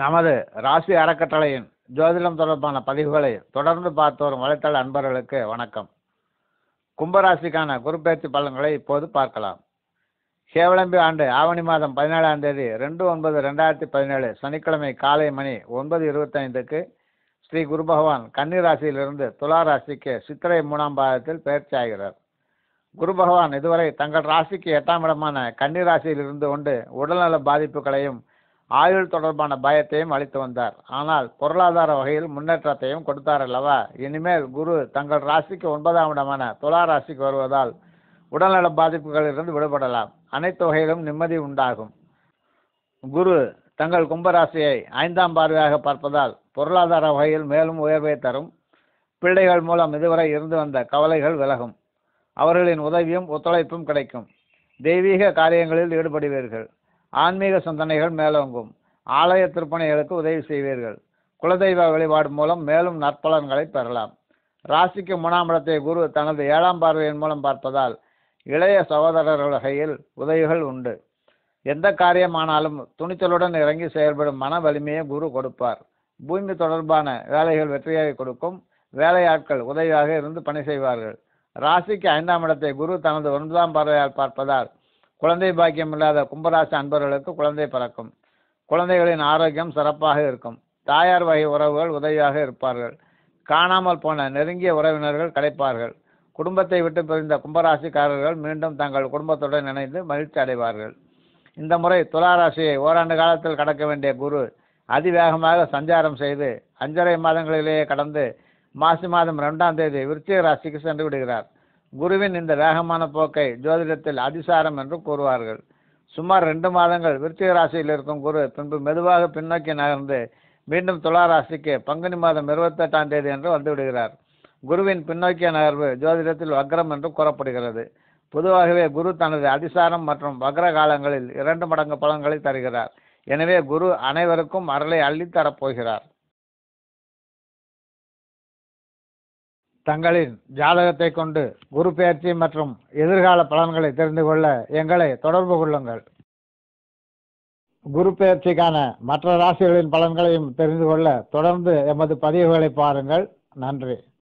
நமது ராசி அறக்கட்டளையின் ஜோதிடம் தொடர்பான பதிவுகளை தொடர்ந்து பார்த்து வரும் வலைத்தள அன்பர்களுக்கு வணக்கம். கும்பராசிக்கான குருப்பெயர்ச்சி பலன்களை இப்போது பார்க்கலாம். சேவலம்பி ஆண்டு ஆவணி மாதம் பதினேழாம் தேதி ரெண்டு ஒன்பது ரெண்டாயிரத்தி பதினேழு சனிக்கிழமை காலை மணி ஒன்பது இருபத்தைந்துக்கு ஸ்ரீ குரு பகவான் கன்னி ராசியிலிருந்து துலா ராசிக்கு சித்திரை மூணாம் பாதத்தில் பயிற்சி ஆகிறார். குரு பகவான் இதுவரை தங்கள் ராசிக்கு எட்டாம் இடமான கன்னி ராசியில் இருந்து கொண்டு உடல்நல பாதிப்புகளையும் ஆயுள் தொடர்பான பயத்தையும் அளித்து வந்தார். ஆனால் பொருளாதார வகையில் முன்னேற்றத்தையும் கொடுத்தார் அல்லவா? இனிமேல் குரு தங்கள் ராசிக்கு ஒன்பதாம் இடமான துலா ராசிக்கு வருவதால் உடல்நல பாதிப்புகளிலிருந்து விடுபடலாம். அனைத்து வகையிலும் நிம்மதி உண்டாகும். குரு தங்கள் கும்பராசியை ஐந்தாம் பார்வையாக பார்ப்பதால் பொருளாதார வகையில் மேலும் உயர்வை தரும். பிள்ளைகள் மூலம் இதுவரை இருந்து வந்த கவலைகள் விலகும். அவர்களின் உதவியும் ஒத்துழைப்பும் கிடைக்கும். தெய்வீக காரியங்களில் ஈடுபடுவீர்கள். ஆன்மீக சிந்தனைகள் மேலோங்கும். ஆலய திருப்பணிகளுக்கு உதவி செய்வீர்கள். குலதெய்வ வழிபாடு மூலம் மேலும் நற்பலன்களை பெறலாம். ராசிக்கு மூணாம் இடத்தை குரு தனது ஏழாம் பார்வையின் மூலம் பார்ப்பதால் இளைய சகோதரர்கள் வகையில் உதவிகள் உண்டு. எந்த காரியமானாலும் துணிச்சலுடன் இறங்கி செயல்படும் மன வலிமையை குரு கொடுப்பார். பூமி தொடர்பான வேலைகள் வெற்றியாக கொடுக்கும். வேலையாட்கள் உதவியாக இருந்து பணி செய்வார்கள். ராசிக்கு ஐந்தாம் இடத்தை குரு தனது ஒன்பதாம் பார்வையால் பார்ப்பதால் குழந்தை பாக்கியம் இல்லாத கும்பராசி அன்பர்களுக்கு குழந்தை பிறக்கும் குழந்தைகளின் ஆரோக்கியம் சிறப்பாக இருக்கும். தாயார் வகை உறவுகள் உதவியாக இருப்பார்கள். காணாமல் போன நெருங்கிய உறவினர்கள் கிடைப்பார்கள். குடும்பத்தை விட்டு பிரிந்த கும்பராசிக்காரர்கள் மீண்டும் தங்கள் குடும்பத்துடன் இணைந்து மகிழ்ச்சி அடைவார்கள். இந்த முறை துளாராசியை ஓராண்டு காலத்தில் கடக்க வேண்டிய குரு அதிவேகமாக சஞ்சாரம் செய்து அஞ்சரை மாதங்களிலேயே கடந்து மாசி மாதம் ரெண்டாம் தேதி விருச்சிக ராசிக்கு சென்று விடுகிறார். குருவின் இந்த வேகமான போக்கை ஜோதிடத்தில் அதிசாரம் என்று கூறுவார்கள். சுமார் ரெண்டு மாதங்கள் விருச்சிக ராசியில் இருக்கும் குரு பின்பு மெதுவாக பின்னோக்கி நகர்ந்து மீண்டும் துலா ராசிக்கு பங்குனி மாதம் இருபத்தெட்டாம் தேதி என்று வந்துவிடுகிறார் குருவின் பின்னோக்கிய நகர்வு ஜோதிடத்தில் வக்ரம் என்று கூறப்படுகிறது. பொதுவாகவே குரு தனது அதிசாரம் மற்றும் வக்ர காலங்களில் இரண்டு மடங்கு பலன்களை தருகிறார். எனவே குரு அனைவருக்கும் அருளை அள்ளித்தரப் தங்களின் ஜாதகத்தை கொண்டு குரு பெயர்ச்சி மற்றும் எதிர்கால பலன்களை தெரிந்து கொள்ள எங்களை தொடர்பு கொள்ளுங்கள். குரு பெயர்ச்சிக்கான மற்ற ராசிகளின் பலன்களையும் தெரிந்து கொள்ள தொடர்ந்து எமது பதிவுகளை பாருங்கள். நன்றி.